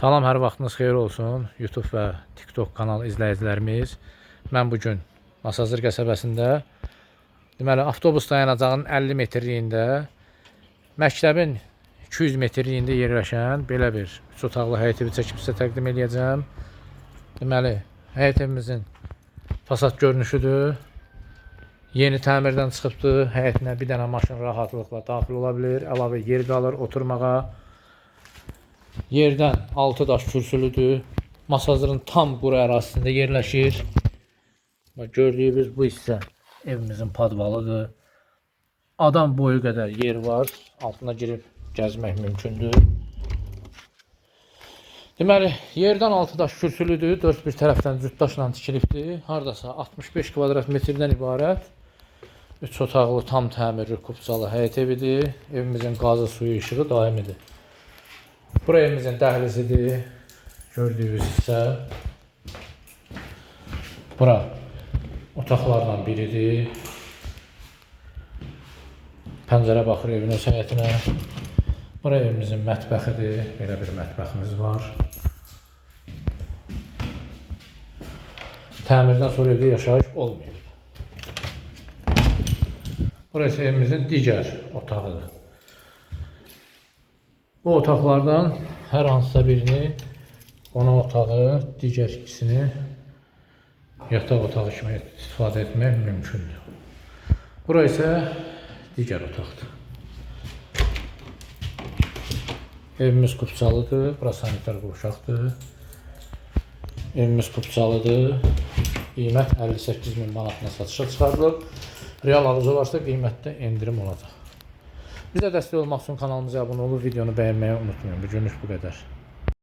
Salam, hər vaxtınız xeyir olsun. YouTube və TikTok kanal izləyicilərimiz. Mən bu gün Masazır qəsəbəsində deməli avtobus dayanacağının 50 metrliyində məktəbin 200 metrliyində yerləşən belə bir üç otaqlı həyət evi çəkib sizə təqdim edəcəm. Deməli, həyət evimizin fasad görünüşüdür. Yeni təmirdən çıxıbdır. Həyətinə bir dənə maşın rahatlıqla daxil ola bilər. Əlavə yer qalır oturmağa. Yerdən 6 daş kürsülüdür. Masazırın tam quru ərazisində yerləşir. Gördüyünüz bu hissə evimizin padvalıdır. Adam boyu qədər yer var. Altına girib gəzmək mümkündür. Deməli, yerdən 6 daş kürsülüdür. 4 bir tərəfdən cüt daşla tikilibdir. Hardasa 65 kvadrat metrdən ibarət 3 otaqlı tam təmirli kupçalı həyət evidir. Evimizin qazı, suyu, işığı daimidir. Bura evimizin dəhlizidir. Gördüyünüz hissə. Bura otaqlardan biridir. Pəncərə baxır evin öz həyətinə. Bura evimizin mətbəxidir. Belə bir mətbəximiz var. Təmirdən sonra evdə yaşayış olmayıb. Burası evimizin digər otağıdır. Bu otaqlardan hər hansısa birini qonaq otağı, digər ikisini yataq otağı kimi istifadə etmək mümkündür. Bura isə digər otaqdır. Evimiz kupçalıdır, bura sanitar qovşaqdır. Evimiz kupçalıdır. Qiymət 58 min manatına satışa çıxarılıb. Real alıcı varsa qiymətdə endirim olacaq. Bizə dəstək olmaq üçün kanalımıza abunə olub videonu bəyənməyi unutmayın. Bu günlük bu qədər.